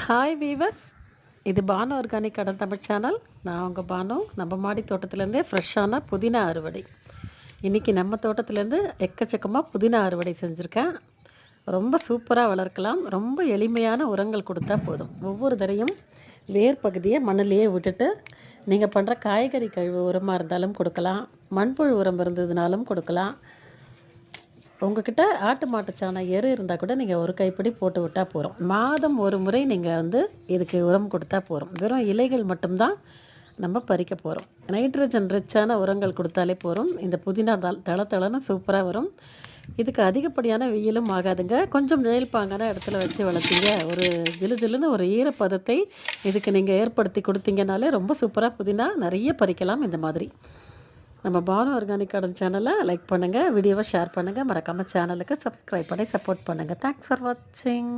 Hi viewers இது Banu organic கடன் Tamil channel நான் உங்கள் பானு. நம்ம மாடி தோட்டத்துலேருந்தே ஃப்ரெஷ்ஷான புதினா அறுவடை. இன்றைக்கி நம்ம தோட்டத்துலேருந்து எக்கச்சக்கமாக புதினா அறுவடை செஞ்சுருக்கேன். ரொம்ப சூப்பராக வளர்க்கலாம். ரொம்ப எளிமையான உரங்கள் கொடுத்தா போதும். ஒவ்வொரு தடையும் வேர் பகுதியை மண்ணிலேயே விட்டுட்டு நீங்கள் பண்ணுற காய்கறி கழிவு உரமாக இருந்தாலும் கொடுக்கலாம். மண்புழு உரம் இருந்ததுனாலும் கொடுக்கலாம். உங்ககிட்ட ஆட்டு மாட்டு சாணம் எரு இருந்தால் கூட நீங்கள் ஒரு கைப்பிடி போட்டு விட்டால் போகிறோம் மாதம் ஒரு முறை நீங்கள் வந்து இதுக்கு உரம் கொடுத்தா போகிறோம் வெறும் இலைகள் மட்டும்தான் நம்ம பறிக்க போகிறோம் நைட்ரஜன் ரிச்சான உரங்கள் கொடுத்தாலே போகிறோம் இந்த புதினா தள தள சூப்பராக வரும். இதுக்கு அதிகப்படியான வெயிலும் ஆகாதுங்க. கொஞ்சம் நிழல் பாங்கான இடத்துல வச்சு வளர்த்தீங்க. ஒரு ஜிலு ஜிலுன்னு ஒரு ஈரப்பதத்தை இதுக்கு நீங்கள் ஏற்படுத்தி கொடுத்தீங்கனாலே ரொம்ப சூப்பராக புதினா நிறைய பறிக்கலாம் இந்த மாதிரி. நம்ம பானு ஆர்கானிக் கார்டன் சேனலை லைக் பண்ணுங்கள் வீடியோவை ஷேர் பண்ணுங்கள் மறக்காமல் சேனலுக்கு சப்ஸ்கிரைப் பண்ணி சப்போர்ட் பண்ணுங்கள் தேங்க்ஸ் ஃபார் வாட்சிங்